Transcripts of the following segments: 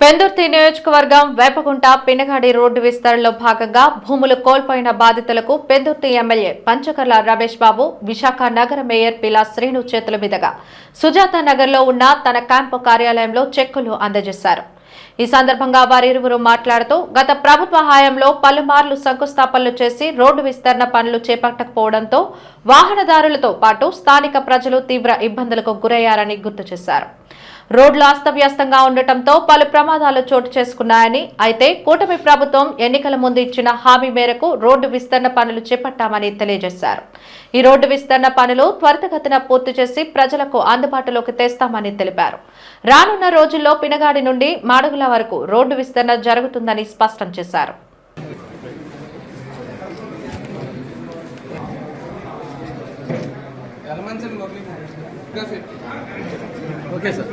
పెందుర్తి నియోజకవర్గం వేపగుంట పినగాడి రోడ్డు విస్తరణలో భాగంగా భూములు కోల్పోయిన బాధితులకు పెందుర్తి ఎమ్మెల్యే పంచకర్ల రమేష్ బాబు విశాఖ నగర మేయర్ పిలా శ్రీను చేతుల మీదుగా సుజాత నగర్లో ఉన్న తన క్యాంపు కార్యాలయంలో చెక్కులు అందజేశారు. ఈ సందర్భంగా వారిరువురు మాట్లాడుతూ గత ప్రభుత్వ హయాంలో పలుమార్లు శంకుస్థాపనలు చేసి రోడ్డు విస్తరణ పనులు చేపట్టకపోవడంతో వాహనదారులతో పాటు స్థానిక ప్రజలు తీవ్ర ఇబ్బందులకు గురయ్యారని గుర్తు చేశారు. రోడ్లు అస్తవ్యస్తంగా ఉండటంతో పలు ప్రమాదాలు చోటు చేసుకున్నాయని అయితే కూటమి ప్రభుత్వం ఎన్నికల ముందు ఇచ్చిన హామీ మేరకు రోడ్డు విస్తరణ పనులు చేపట్టామని తెలియజేశారు. ఈ రోడ్డు విస్తరణ పనులు త్వరితగతిన పూర్తి చేసి ప్రజలకు అందుబాటులోకి తెస్తామని తెలిపారు. రానున్న రోజుల్లో పినగాడి నుండి మాడుగుల వరకు రోడ్డు విస్తరణ జరుగుతుందని స్పష్టం చేశారు. Okay sir.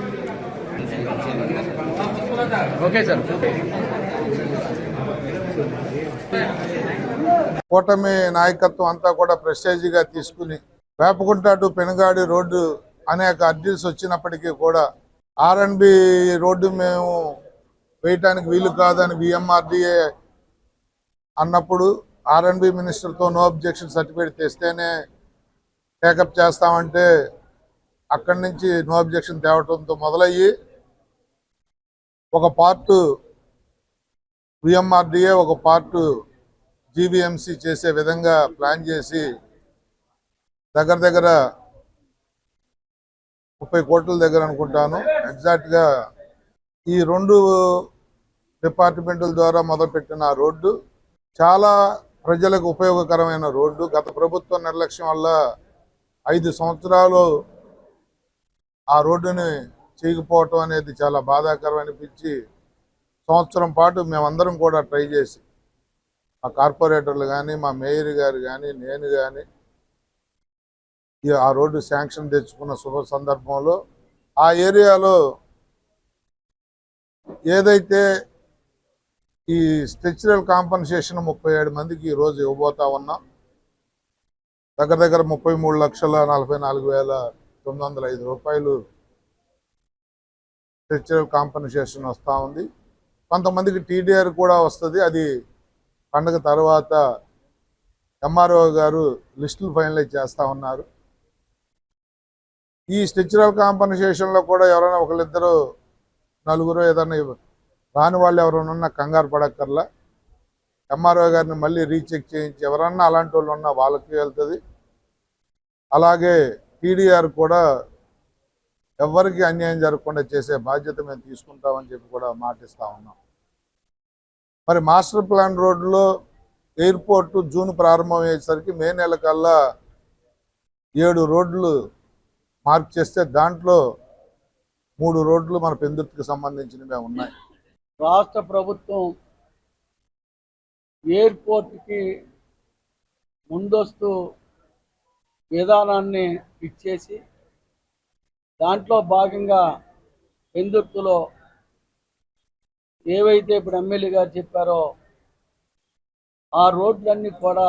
Okay sir. కూటమి నాయకత్వం అంతా కూడా ప్రెస్టేజీగా తీసుకుని వేపకుంట టు పెనుగాడి రోడ్డు అనేక అర్జీస్ వచ్చినప్పటికీ కూడా ఆర్ఎన్బి రోడ్డు మేము వేయటానికి వీలు కాదని బిఎంఆర్డిఏ అన్నప్పుడు ఆర్ఎన్బి మినిస్టర్తో నో అబ్జెక్షన్ సర్టిఫికేట్ తెస్తేనే టేకప్ చేస్తామంటే అక్కడి నుంచి నో అబ్జెక్షన్ తేవటంతో మొదలయ్యి ఒక పార్టు విఎంఆర్డిఏ ఒక పార్టు జీవీఎంసీ చేసే విధంగా ప్లాన్ చేసి దగ్గర దగ్గర ముప్పై కోట్ల దగ్గర అనుకుంటాను. ఎగ్జాక్ట్గా ఈ రెండు డిపార్ట్మెంట్ల ద్వారా మొదలుపెట్టిన రోడ్డు చాలా ప్రజలకు ఉపయోగకరమైన రోడ్డు. గత ప్రభుత్వ నిర్లక్ష్యం వల్ల ఐదు సంవత్సరాలు ఆ రోడ్డుని చేయకపోవటం అనేది చాలా బాధాకరం అనిపించి సంవత్సరం పాటు మేమందరం కూడా ట్రై చేసి మా కార్పొరేటర్లు కానీ మా మేయర్ గారు కానీ నేను కానీ ఆ రోడ్డు శాంక్షన్ తెచ్చుకున్న శుభ సందర్భంలో ఆ ఏరియాలో ఏదైతే ఈ స్ట్రక్చరల్ కాంపన్సేషన్ ముప్పై ఏడు మందికి ఈరోజు ఇవ్వబోతా ఉన్నాం. దగ్గర దగ్గర ముప్పై మూడు లక్షల నలభై నాలుగు వేల తొమ్మిది వందల ఐదు రూపాయలు స్ట్రక్చరల్ కాంపన్సేషన్ వస్తూ ఉంది. కొంతమందికి టీడీఆర్ కూడా వస్తుంది. అది పండగ తర్వాత ఎంఆర్ఓ గారు లిస్టులు ఫైనలైజ్ చేస్తూ ఉన్నారు. ఈ స్ట్రక్చరల్ కాంపన్సేషన్లో కూడా ఎవరైనా ఒకళ్ళిద్దరు నలుగురు ఏదైనా రాని వాళ్ళు ఎవరైనా ఉన్నా కంగారు పడక్కర్లా. ఎంఆర్ఓ గారిని మళ్ళీ రీచెక్ చేయించి ఎవరన్నా అలాంటి వాళ్ళు ఉన్నా వాళ్ళకి వెళ్తుంది. అలాగే టీడీఆర్ కూడా ఎవరికి అన్యాయం జరగకుండా చేసే బాధ్యత మేము తీసుకుంటామని చెప్పి కూడా మాటిస్తా ఉన్నాం. మరి మాస్టర్ ప్లాన్ రోడ్లో ఎయిర్పోర్ట్ జూన్ ప్రారంభం అయ్యేసరికి మే నెల కల్లా ఏడు రోడ్లు మార్క్ చేస్తే దాంట్లో మూడు రోడ్లు మన పెందుర్తికి సంబంధించినవే ఉన్నాయి. రాష్ట్ర ప్రభుత్వం ఎయిర్పోర్ట్కి ముందస్తు విధానాన్ని ఇచ్చేసి దాంట్లో భాగంగా పెందుర్తిలో ఏవైతే ఇప్పుడు ఎమ్మెల్యే గారు చెప్పారో ఆ రోడ్లన్నీ కూడా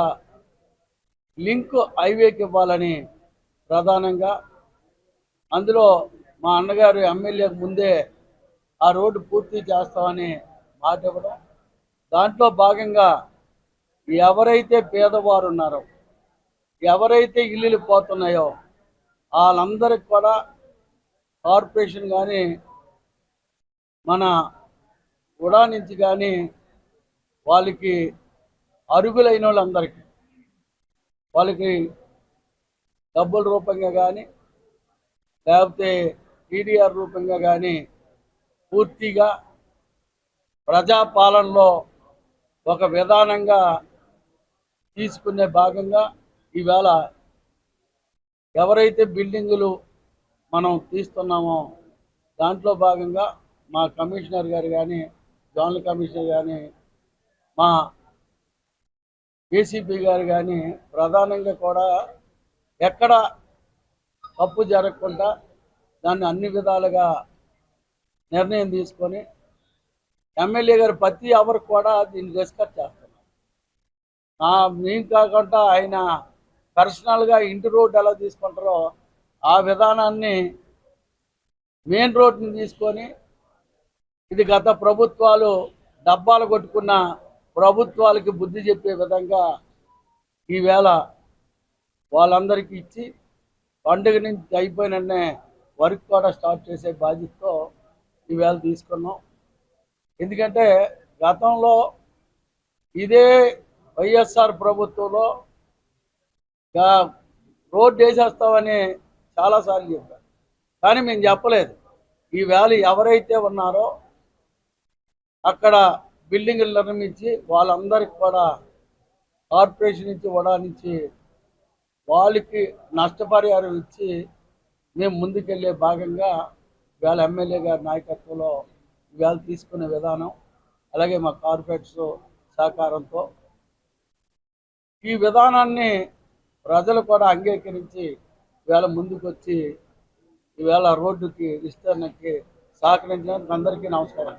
లింక్ హైవేకి ఇవ్వాలని ప్రధానంగా అందులో మా అన్నగారు ఎమ్మెల్యేకి ముందే ఆ రోడ్డు పూర్తి చేస్తామని మాట ఇవ్వడం. దాంట్లో భాగంగా ఎవరైతే పేదవారు ఉన్నారో ఎవరైతే ఇల్లులు పోతున్నాయో వాళ్ళందరికి కూడా కార్పొరేషన్ కానీ మన గుడా నుంచి కానీ వాళ్ళకి అరుగులైన వాళ్ళందరికీ వాళ్ళకి డబ్బుల రూపంగా కానీ లేకపోతే టీడీఆర్ రూపంగా కానీ పూర్తిగా ప్రజాపాలనలో ఒక విధానంగా తీసుకునే భాగంగా ఈవేళ ఎవరైతే బిల్డింగులు మనం తీస్తున్నామో దాంట్లో భాగంగా మా కమిషనర్ గారు కానీ జోనల్ కమిషనర్ కానీ మా ఏసీపీ గారు కానీ ప్రధానంగా కూడా ఎక్కడ తప్పు జరగకుండా దాన్ని అన్ని విధాలుగా నిర్ణయం తీసుకొని ఎమ్మెల్యే గారు ప్రతి ఎవరు కూడా దీన్ని డిస్కస్ చేస్తున్నారు. మేము కాకుండా ఆయన పర్సనల్గా ఇంటి రోడ్డు ఎలా తీసుకుంటారో ఆ విధానాన్ని మెయిన్ రోడ్ని తీసుకొని ఇది గత ప్రభుత్వాలు డబ్బాలు కొట్టుకున్న ప్రభుత్వాలకి బుద్ధి చెప్పే విధంగా ఈవేళ వాళ్ళందరికీ ఇచ్చి పండుగ నుంచి అయిపోయిన వర్క్ కూడా స్టార్ట్ చేసే బాధ్యతతో ఈవేళ తీసుకున్నాం. ఎందుకంటే గతంలో ఇదే వైఎస్ఆర్ ప్రభుత్వంలో రోడ్ రోడ్డు వేసేస్తామని చాలాసార్లు చెప్పారు. కానీ మేము చెప్పలేదు. ఈ వేళ ఎవరైతే ఉన్నారో అక్కడ బిల్డింగ్లు నిర్మించి వాళ్ళందరికీ కూడా కార్పొరేషన్ నుంచి వడా నుంచి వాళ్ళకి నష్టపరిహారం ఇచ్చి మేము ముందుకెళ్ళే భాగంగా ఇవాళ ఎమ్మెల్యే గారి నాయకత్వంలో ఇవాళ తీసుకునే విధానం అలాగే మా కార్పొరేట్స్ సహకారంతో ఈ విధానాన్ని ప్రజలు కూడా అంగీకరించి ఇవాళ ముందుకు వచ్చి ఈవేళ రోడ్డుకి విస్తరణకి సహకరించడానికి అందరికీ నమస్కారం.